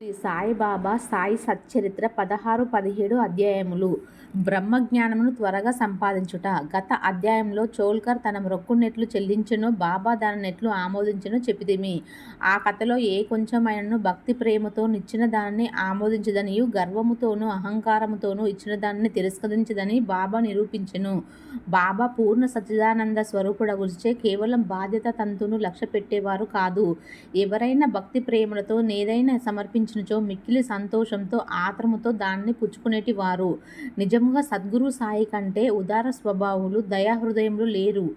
శ్రీ సాయిబాబా సాయి సచ్చరిత్ర పదహారు పదిహేడు అధ్యాయములు. బ్రహ్మజ్ఞానమును త్వరగా సంపాదించుట. గత అధ్యాయంలో చోల్కర్ తన మొక్కునెట్లు చెల్లించను బాబా దానినెట్లు ఆమోదించను చెప్పితిమి. ఆ కథలో ఏ కొంచెమైనను భక్తి ప్రేమతో ఇచ్చిన దానిని ఆమోదించదనియు గర్వముతోనూ అహంకారముతోనూ ఇచ్చిన దానిని తిరస్కరించదని బాబా నిరూపించెను. బాబా పూర్ణ సచిదానంద స్వరూపుడ గురిచే కేవలం బాధ్యత తంతును లక్ష్య పెట్టేవారు కాదు. ఎవరైనా భక్తి ప్రేమలతో నేదైనా సమర్పించినచో మిక్కిలి సంతోషంతో ఆత్రముతో దాన్ని పుచ్చుకునేటి వారు నిజముగా సద్గురు సాయి కంటే ఉదార స్వభావులు దయాహృదయములు లేరు.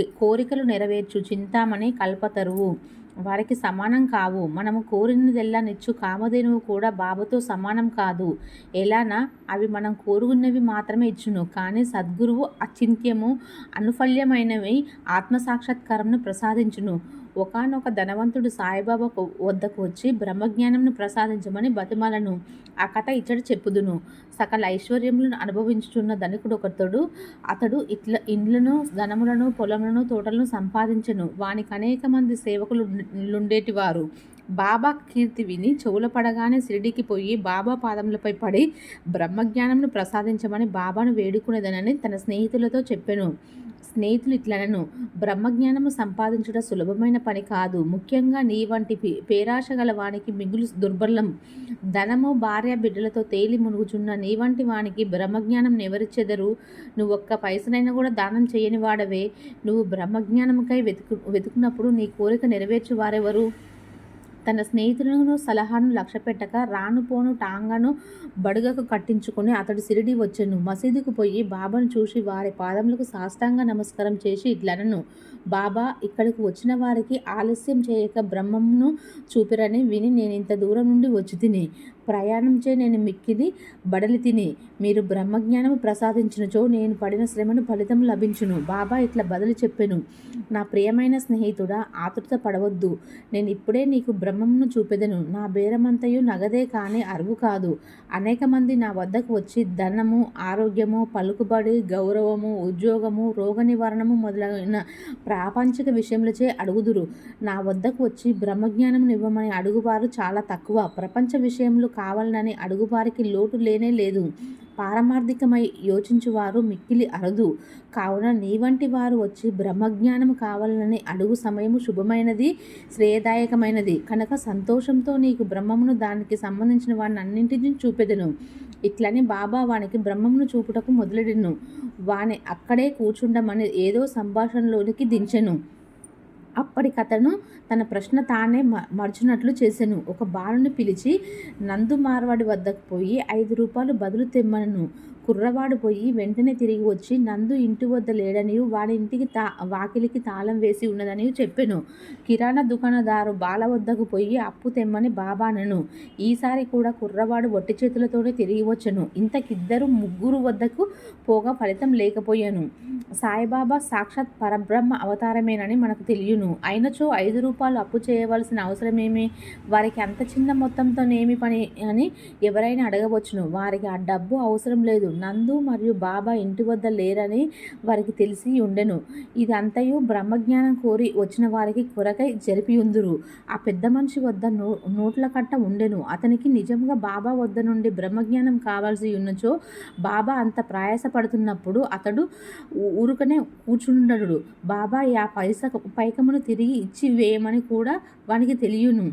కోరికలు నెరవేర్చు చింతామణి కల్పతరువు. వారికి సమానం కావు. మనము కోరినదెల్లా నిచ్చు కామధేనువు కూడా బాబుతో సమానం కాదు. ఎలానా? అవి మనం కోరుకున్నవి మాత్రమే ఇచ్చును. కానీ సద్గురువు అచింత్యము అనుఫల్యమైనవి ఆత్మసాక్షాత్కారంను ప్రసాదించును. ఒకానొక ధనవంతుడు సాయిబాబా వద్దకు వచ్చి బ్రహ్మజ్ఞానంను ప్రసాదించమని బతిమాలను ఆ కథ ఇచ్చట చెప్పుదును. సకల ఐశ్వర్యములను అనుభవించుచున్న ధనికుడు ఒకతడు అతడు ఇట్ల ఇండ్లను ధనములను పొలములను తోటలను సంపాదించెను. వానికి అనేక మంది సేవకులు ఉండేటివారు బాబా కీర్తి విని చెవుల పడగానే సిరిడికి పోయి బాబా పాదములపై పడి బ్రహ్మజ్ఞానమును ప్రసాదించమని బాబాను వేడుకునేదనని తన స్నేహితులతో చెప్పెను. స్నేహితులు ఇట్లనను. బ్రహ్మజ్ఞానము సంపాదించుట సులభమైన పని కాదు. ముఖ్యంగా నీ వంటి పే- పేరాశ గల వానికి మిగులు దుర్బలం. ధనము భార్య బిడ్డలతో తేలి మునుగుచున్న నీ వంటి వానికి బ్రహ్మజ్ఞానం ఎవరిచ్చెదరు నువ్వు ఒక్క పైసనైనా కూడా దానం చేయని వాడవే. నువ్వు బ్రహ్మజ్ఞానముకై వెతుకు వెతుకున్నప్పుడు నీ కోరిక నెరవేర్చు వారెవరు? తన స్నేహితులను సలహాను లక్ష్యపెట్టక రానుపోను పోను టాంగాను బడుగకు కట్టించుకుని అతడు సిరిడి వచ్చెను. మసీదుకు పోయి బాబాను చూసి వారి పాదములకు సాష్టాంగ నమస్కారం చేసి ఇట్లనను. బాబా ఇక్కడికి వచ్చిన వారికి ఆలస్యం చేయక బ్రహ్మమును చూపిరని విని నేను ఇంత దూరం నుండి వచ్చి తిని ప్రయాణంచే నేను మిక్కిది బడలి తిని మీరు బ్రహ్మజ్ఞానము ప్రసాదించినచో నేను పడిన శ్రమను ఫలితం లభించును. బాబా ఇట్లా బదులు చెప్పెను. నా ప్రియమైన స్నేహితుడా ఆతృత పడవద్దు. నేను ఇప్పుడే నీకు బ్రహ్మమును చూపెదను. నా బేరమంతయు నగదే కానీ అరువు కాదు. అనేక మంది నా వద్దకు వచ్చి ధనము ఆరోగ్యము పలుకుబడి గౌరవము ఉద్యోగము రోగ నివారణము మొదలైన ప్రాపంచిక విషయములచే అడుగుదురు. నా వద్దకు వచ్చి బ్రహ్మజ్ఞానం ఇవ్వమని అడుగువారు చాలా తక్కువ. ప్రపంచ విషయంలో కావాలనని అడుగువారికి లోటు లేనే లేదు. పారమార్థికమై యోచించువారు మిక్కిలి అరదు. కావున నీ వంటి వారు వచ్చి బ్రహ్మజ్ఞానం కావాలనని అడుగు సమయము శుభమైనది శ్రేయదాయకమైనది. కనుక సంతోషంతో నీకు బ్రహ్మమును దానికి సంబంధించిన వాడిని అన్నింటినీ చూపెదను. ఇట్లని బాబా వానికి బ్రహ్మమును చూపుటకు మొదలెడెను. వాని అక్కడే కూర్చుండమని ఏదో సంభాషణలోనికి దించెను. అప్పటికతను తన ప్రశ్న తానే మ- మర్చినట్లు చేశాను ఒక బాలుని పిలిచి నందు మార్వాడి వద్దకు పోయి ఐదు రూపాయలు బదులు తెమ్మనను. కుర్రవాడు పోయి వెంటనే తిరిగి వచ్చి నందు ఇంటి వద్ద లేడని వాడి ఇంటికి తా వాకిలికి తాళం వేసి ఉన్నదని చెప్పెను. కిరాణా దుకాణదారు బాల వద్దకు పోయి అప్పు తెమ్మని బాబానను ఈసారి కూడా కుర్రవాడు ఒట్టి చేతులతోనే తిరిగి వచ్చను. ఇంతకిద్దరు ముగ్గురు వద్దకు పోగా ఫలితం లేకపోయాను. సాయిబాబా సాక్షాత్ పరబ్రహ్మ అవతారమేనని మనకు తెలియను. అయినచో ఐదు రూపాయలు అప్పు చేయవలసిన అవసరమేమి? వారికి అంత చిన్న మొత్తంతోనేమి పని అని ఎవరైనా అడగవచ్చును. వారికి ఆ డబ్బు అవసరం లేదు. నందు మరియు బాబా ఇంటి వద్ద లేరని వారికి తెలిసి ఉండెను. ఇది అంతయు బ్రహ్మజ్ఞానం కోరి వచ్చిన వారికి కొరకై జరిపి ఉందురు ఆ పెద్ద మనిషి వద్ద నో నోట్ల కట్ట ఉండెను. అతనికి నిజంగా బాబా వద్ద నుండి బ్రహ్మజ్ఞానం కావాల్సి ఉన్నచో బాబా అంత ప్రయాసపడుతున్నప్పుడు అతడు ఊరుకనే కూర్చుండడు బాబా ఆ పైస పైకమును తిరిగి ఇచ్చి వేయమని కూడా వానికి తెలియను.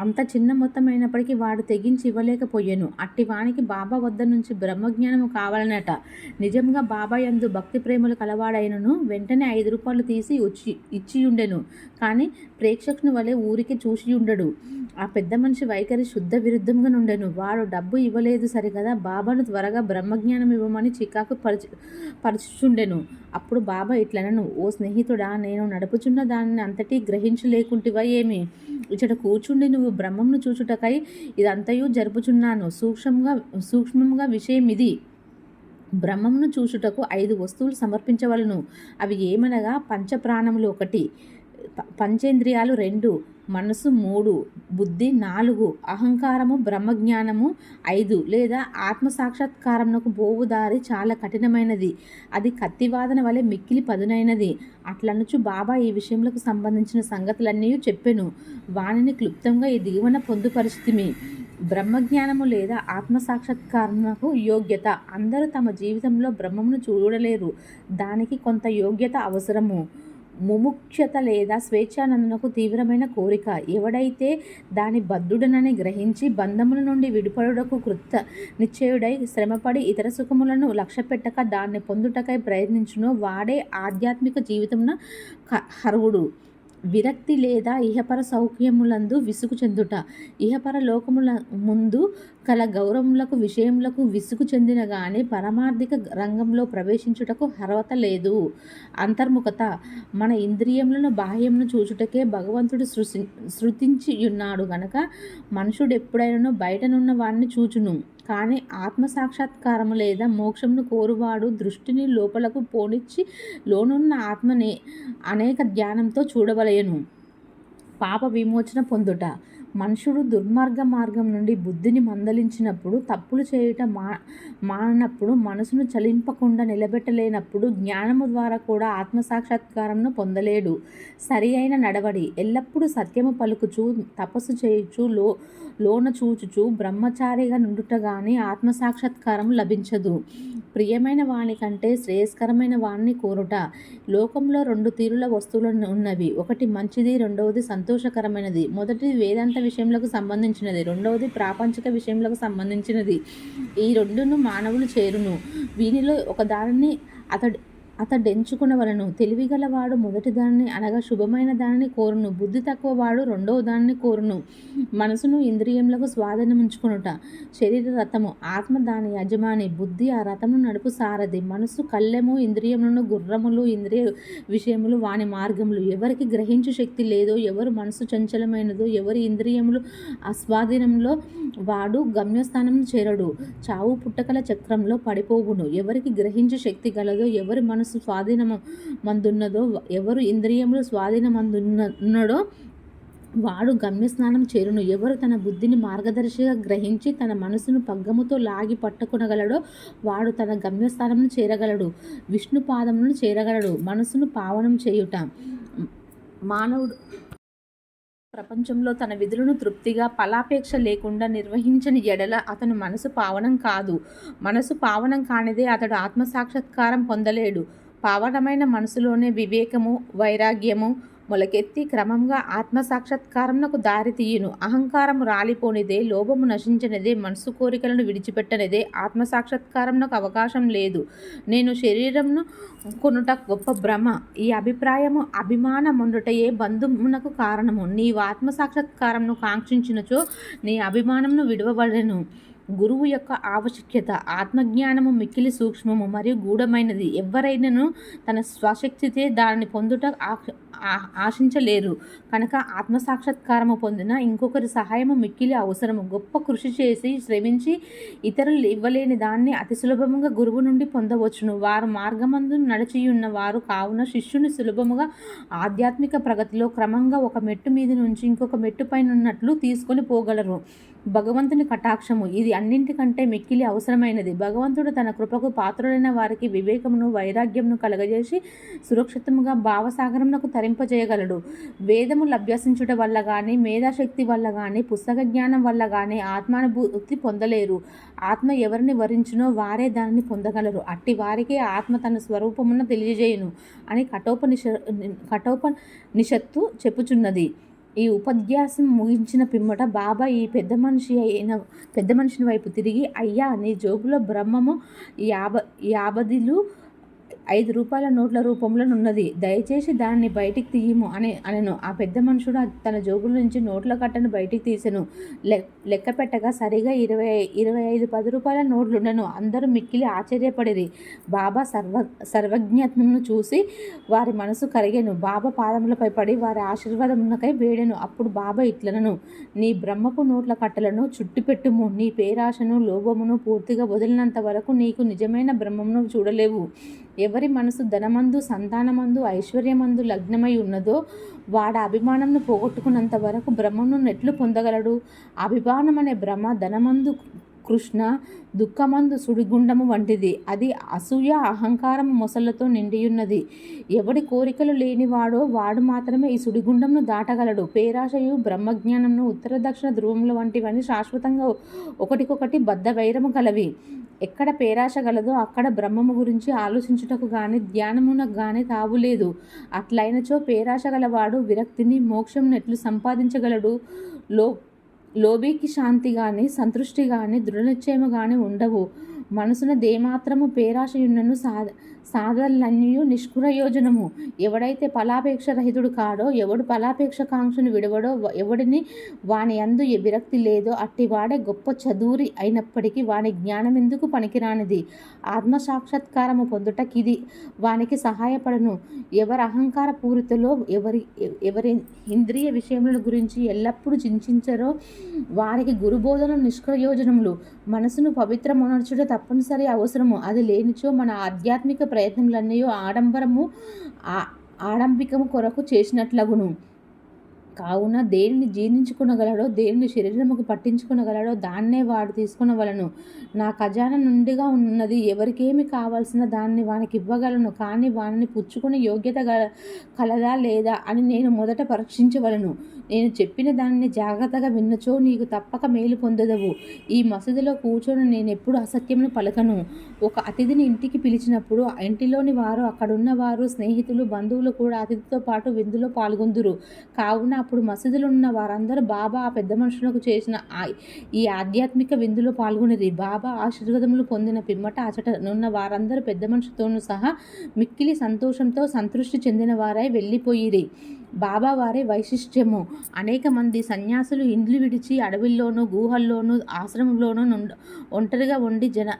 అంత చిన్న మొత్తం అయినప్పటికీ వాడు తెగించి ఇవ్వలేకపోయాను. అట్టి వానికి బాబా వద్ద నుంచి బ్రహ్మజ్ఞానము కావాలనట. నిజంగా బాబాయ్ అందు భక్తి ప్రేమలు కలవాడైనను వెంటనే ఐదు రూపాయలు తీసి వచ్చి ఇచ్చి ఉండెను కానీ ప్రేక్షకుని వలె ఊరికి చూసి ఉండడు ఆ పెద్ద మనిషి వైఖరి శుద్ధ విరుద్ధంగా నుండెను. వాడు డబ్బు ఇవ్వలేదు సరికదా బాబాను త్వరగా బ్రహ్మజ్ఞానం ఇవ్వమని చికాకు పరచు పరచుచుండెను. అప్పుడు బాబా ఇట్లనను ఓ స్నేహితుడా నేను నడుపుచున్న దానిని అంతటి గ్రహించలేకుంటివా ఏమి? ఇచ్చట కూర్చుండి నువ్వు బ్రహ్మంను చూచుటకై ఇదంతయు జరుపుచున్నాను. సూక్ష్మంగా సూక్ష్మంగా విషయం ఇది బ్రహ్మమును చూచుటకు ఐదు వస్తువులు సమర్పించవలను. అవి ఏమనగా పంచప్రాణములు ఒకటి పంచేంద్రియాలు రెండు మనసు మూడు బుద్ధి నాలుగు అహంకారము బ్రహ్మజ్ఞానము ఐదు లేదా ఆత్మ సాక్షాత్కారమునకు పోవు దారి చాలా కఠినమైనది. అది కత్తివాదన వలె మిక్కిలి పదునైనది. అట్లనుచు బాబా ఈ విషయంలకు సంబంధించిన సంగతులన్నీ చెప్పెను. వానిని క్లుప్తంగా ఈ దిగువన పొందుపరిచితిమి. బ్రహ్మజ్ఞానము లేదా ఆత్మసాక్షాత్కారణకు యోగ్యత. అందరూ తమ జీవితంలో బ్రహ్మమును చూడలేరు. దానికి కొంత యోగ్యత అవసరము. ముముక్షత లేదా స్వేచ్ఛానందనకు తీవ్రమైన కోరిక. ఎవడైతే దాని బద్ధుడనని గ్రహించి బంధముల నుండి విడిపడుటకు కృత నిశ్చయుడై శ్రమపడి ఇతర సుఖములను లక్ష్యపెట్టక దాన్ని పొందుటకై ప్రయత్నించునో వాడే ఆధ్యాత్మిక జీవితమున హరువుడు. విరక్తి లేదా ఇహపర సౌఖ్యములందు విసుగు చెందుట. ఇహపర లోకముల ముందు కల గౌరవములకు విషయములకు విసుగు చెందిన గాని పరమార్థిక రంగంలో ప్రవేశించుటకు అర్హత లేదు. అంతర్ముఖత మన ఇంద్రియములను బాహ్యమును చూచుటకే భగవంతుడు సృష్టి శృతించియున్నాడు గనక మనుషుడు ఎప్పుడైనా బయటనున్న వాడిని చూచును. కానీ ఆత్మసాక్షాత్కారము లేదా మోక్షమును కోరువాడు దృష్టిని లోపలకు పోనిచ్చి లోనున్న ఆత్మని అనేక ధ్యానంతో చూడవలయను పాప విమోచన పొందుట. మనుషుడు దుర్మార్గ మార్గం నుండి బుద్ధిని మందలించినప్పుడు తప్పులు చేయుట మా మానప్పుడు మనసును చలింపకుండా నిలబెట్టలేనప్పుడు జ్ఞానము ద్వారా కూడా ఆత్మసాక్షాత్కారంను పొందలేడు. సరి అయిన నడవడి. ఎల్లప్పుడూ సత్యము పలుకుచు తపస్సు చేయుచు లో లోన చూచుచు బ్రహ్మచారిగా నుండుట గాని ఆత్మసాక్షాత్కారం లభించదు. ప్రియమైన వాణి కంటే శ్రేయస్కరమైన వాణ్ణి కోరుట. లోకంలో రెండు తీరుల వస్తువులు ఉన్నవి. ఒకటి మంచిది రెండవది సంతోషకరమైనది. మొదటిది వేదాంత విషయములకు సంబంధించినది. రెండవది ప్రాపంచిక విషయములకు సంబంధించినది. ఈ రెండును మానవులు చేరును. వీనిలో ఒకదానిని అతడు అతడెంచుకునవలను తెలివిగలవాడు మొదటి దానిని అనగా శుభమైన దానిని కోరును. బుద్ధి తక్కువ వాడు రెండవ దానిని కోరును. మనసును ఇంద్రియములకు స్వాధీనముంచుకునుట. శరీర రథము ఆత్మ దాని యజమాని. బుద్ధి ఆ రథమును నడుపు సారథి. మనసు కళ్ళెము ఇంద్రియములను గుర్రములు ఇంద్రియ విషయములు వాని మార్గములు. ఎవరికి గ్రహించు శక్తి లేదో ఎవరు మనసు చంచలమైనదో ఎవరి ఇంద్రియములు అస్వాధీనంలో వాడు గమ్యస్థానం చేరడు. చావు పుట్టకల చక్రంలో పడిపోవును. ఎవరికి గ్రహించు శక్తి గలదో ఎవరి మనసు మనస్సు స్వాధీనము మందున్నదో ఎవరు ఇంద్రియములు ఉన్నాడో వాడు గమ్యస్నానం చేరును. ఎవరు తన బుద్ధిని మార్గదర్శిగా గ్రహించి తన మనసును పగ్గముతో లాగి పట్టుకునగలడో వాడు తన గమ్యస్థానం చేరగలడు. విష్ణు పాదములను చేరగలడు. మనసును పావనం చేయుట. మానవుడు ప్రపంచంలో తన విధులను తృప్తిగా ఫలాపేక్ష లేకుండా నిర్వహించని ఎడల అతను మనసు పావనం కాదు. మనసు పావనం కానిదే అతడు ఆత్మసాక్షాత్కారం పొందలేడు. పావనమైన మనసులోనే వివేకము వైరాగ్యము మొలకెత్తి క్రమంగా ఆత్మసాక్షాత్కారంకు దారి తీయును. అహంకారము రాలిపోనిదే లోభము నశించినదే మనసు కోరికలను విడిచిపెట్టనిదే ఆత్మసాక్షాత్కారంకు అవకాశం లేదు. నేను శరీరంను కొనుట గొప్ప భ్రమ. ఈ అభిప్రాయము అభిమానముండుటయే బంధుమునకు కారణము. నీవు ఆత్మసాక్షాత్కారంను కాంక్షించినచో నీ అభిమానంను విడవబడను. గురువు యొక్క ఆవశ్యకత ఆత్మజ్ఞానము మిక్కిలి సూక్ష్మము మరియు గూఢమైనది. ఎవరైనాను తన స్వశక్తితే దానిని పొందుట ఆశించలేరు. కనుక ఆత్మసాక్షాత్కారము పొందిన ఇంకొకరి సహాయము మిక్కిలి అవసరము. గొప్ప కృషి చేసి శ్రమించి ఇతరులు ఇవ్వలేని దాన్ని అతి సులభముగా గురువు నుండి పొందవచ్చును. వారు మార్గమందు నడిచియున్న వారు కావున శిష్యుని సులభముగా ఆధ్యాత్మిక ప్రగతిలో క్రమంగా ఒక మెట్టు మీద నుంచి ఇంకొక మెట్టు పైన ఉన్నట్లు తీసుకొని పోగలరు. భగవంతుని కటాక్షము. ఇది అన్నింటికంటే మిక్కిలి అవసరమైనది. భగవంతుడు తన కృపకు పాత్రులైన వారికి వివేకమును వైరాగ్యమును కలగజేసి సురక్షితముగా భావసాగరమునకు తరింపజేయగలడు. వేదములు అభ్యసించుట వల్ల కానీ మేధాశక్తి వల్ల కానీ పుస్తక జ్ఞానం వల్ల కానీ ఆత్మానుభూతి పొందలేరు. ఆత్మ ఎవరిని వరించునో వారే దానిని పొందగలరు. అట్టి వారికి ఆత్మ తన స్వరూపమున తెలియజేయును అని కఠోపనిష కఠోపనిషత్తు చెప్పుచున్నది. ఈ ఉపన్యాసం ముగించిన పిమ్మట బాబా ఈ పెద్ద మనిషి అయిన పెద్ద మనిషిని వైపు తిరిగి అయ్యా నీ జోబులో బ్రహ్మము యాబ యాబదిలు ఐదు రూపాయల నోట్ల రూపంలోనున్నది. దయచేసి దాన్ని బయటికి తీయము అని అనను. ఆ పెద్ద మనుషుడు తన జోబుల నుంచి నోట్ల కట్టను బయటికి తీసెను. లెక్క పెట్టగా సరిగా ఇరవై ఇరవై ఐదు పది రూపాయల నోట్లుండను. అందరూ మిక్కిలి ఆశ్చర్యపడిరి. బాబా సర్వ సర్వజ్ఞత్ను చూసి వారి మనసు కరిగాను. బాబా పాదములపై పడి వారి ఆశీర్వాదమునకై వేడెను. అప్పుడు బాబా ఇట్లనను. నీ బ్రహ్మపు నోట్ల కట్టలను చుట్టుపెట్టుము. నీ పేరాశను లోభమును పూర్తిగా వదిలినంత వరకు నీకు నిజమైన బ్రహ్మమును చూడలేవు. ఎవరి మనసు ధనమందు సంతానమందు ఐశ్వర్యమందు లగ్నమై ఉన్నదో వాడ అభిమానంను పోగొట్టుకున్నంత వరకు బ్రహ్మను నెట్లు పొందగలడు అభిమానం అనే భ్రమ ధనమందు కృష్ణ దుఃఖమందు సుడిగుండము వంటిది. అది అసూయ, అహంకారం మొసళ్ళతో నిండియున్నది. ఎవడి కోరికలు లేనివాడో వాడు మాత్రమే ఈ సుడిగుండంను దాటగలడు. పేరాశయు బ్రహ్మజ్ఞానమును ఉత్తర దక్షిణ ధ్రువముల వంటివని శాశ్వతంగా ఒకటికొకటి బద్ధవైరము గలవి. ఎక్కడ పేరాశ గలదో అక్కడ బ్రహ్మము గురించి ఆలోచించుటకు గాని ధ్యానమునకు గాని తావులేదు. అట్లైనచో పేరాశ గలవాడు విరక్తిని, మోక్షమునెట్లు సంపాదించగలడు? లో లోభికి శాంతి కానీ సంతృష్టి కానీ దృఢనిశ్చయము కానీ ఉండవు. మనసున దేమాత్రము పేరాశయున్నను సాధనలన్నీ నిష్ప్రయోజనము. ఎవడైతే ఫలాపేక్ష రహితుడు కాడో, ఎవడు ఫలాపేక్ష కాంక్షను విడవడో ఎవడిని వానియందు విరక్తి లేదో అట్టివాడే గొప్ప చదువురి అయినప్పటికీ వాని జ్ఞానమెందుకు పనికిరానిది. ఆత్మసాక్షాత్కారము పొందుట కిది వానికి ఎవరి అహంకార పూరితలో ఎవరి ఎవరి ఇంద్రియ విషయముల గురించి ఎల్లప్పుడూ చింతించరో వారికి గురుబోధన నిష్ప్రయోజనములు. మనసును పవిత్రమనర్చుట తప్పనిసరి అవసరము. అది లేనిచో మన ఆధ్యాత్మిక ప్రయత్నములన్నీయు ఆడంబరము, ఆడంబికము కొరకు చేసినట్లగును. కావున దేనిని జీర్ణించుకునగలడో దేనిని శరీరముకు పట్టించుకునగలడో దాన్నే వాడు తీసుకునవలను నా ఖజానా నుండిగా ఉన్నది ఎవరికేమి కావాల్సిన దాన్ని వానికి ఇవ్వగలను కానీ వానిని పుచ్చుకునే యోగ్యత కలదా లేదా అని నేను మొదట పరీక్షించవలను నేను చెప్పిన దానిని జాగ్రత్తగా విన్నచో నీకు తప్పక మేలు పొందదవు ఈ మసీదులో కూర్చొని నేను ఎప్పుడు అసత్యమును పలకను. ఒక అతిథిని ఇంటికి పిలిచినప్పుడు ఇంటిలోని వారు, అక్కడున్న వారు, స్నేహితులు, బంధువులు కూడా అతిథితో పాటు విందులో పాల్గొందురు. కావున అప్పుడు మసీదులోనున్న వారందరూ బాబా ఆ పెద్ద మనుషులకు చేసిన ఈ ఆధ్యాత్మిక విందులో పాల్గొనిరి. బాబా ఆశీర్వాదములు పొందిన పిమ్మట అచట నున్న వారందరూ పెద్దమనిషితోనూ సహా మిక్కిలి సంతోషంతో సంతృష్టి చెందిన వారై వెళ్ళిపోయిరి. బాబావారి వైశిష్ట్యము. అనేకమంది సన్యాసులు ఇండ్లు విడిచి అడవిల్లోనూ గుహల్లోనూ, ఆశ్రమంలోనూ ఒంటరిగా ఉండి జన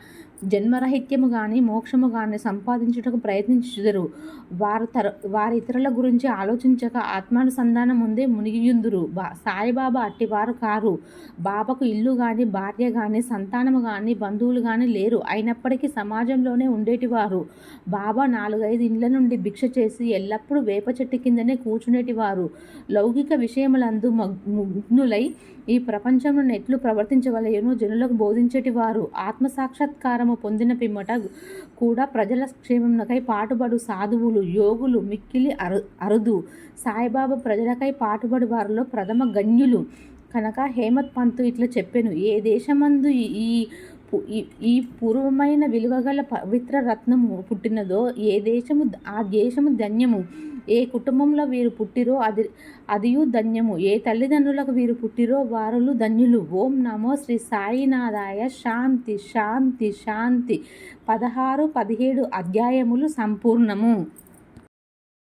జన్మరహిత్యము గాని, మోక్షము గాని సంపాదించుటకు ప్రయత్నించుదురు. వారు తర వారి ఇతరుల గురించి ఆలోచించక ఆత్మానుసంధానమందే మునిగియుందురు. బా సాయిబాబా అట్టివారు కారు. బాబాకు భార్య గాని సంతానము గాని, బంధువులు గాని లేరు. అయినప్పటికీ సమాజంలోనే ఉండేటివారు. బాబా నాలుగైదు ఇండ్ల నుండి భిక్ష చేసి ఎల్లప్పుడూ వేప చెట్టు కిందనే కూర్చునేటివారు. లౌకిక విషయములందు మగ్నులై ఈ ప్రపంచంలో ఎట్లు ప్రవర్తించవలయను జనులకు బోధించేటివారు. ఆత్మసాక్షాత్కారము పొందిన పిమ్మట కూడా ప్రజల క్షేమమునకై పాటుబడు సాధువులు, యోగులు మిక్కిలి అరు అరుదు. సాయిబాబా ప్రజలకై పాటుబడి వారిలో ప్రథమ గణ్యులు కనుక హేమత్ పంతు ఇట్లా చెప్పాను ఏ దేశమందు ఈ ఈ పూర్వమైన విలువగల పవిత్ర రత్నము పుట్టినదో ఏ దేశము ఆ దేశము ధన్యము. ఏ కుటుంబంలో వీరు పుట్టిరో అది అదియు ధన్యము. ఏ తల్లిదండ్రులకు వీరు పుట్టిరో వారులు ధన్యులు. ఓం నమో శ్రీ సాయినాథాయ శాంతి శాంతి శాంతి పదహారు పదిహేడు అధ్యాయములు సంపూర్ణము.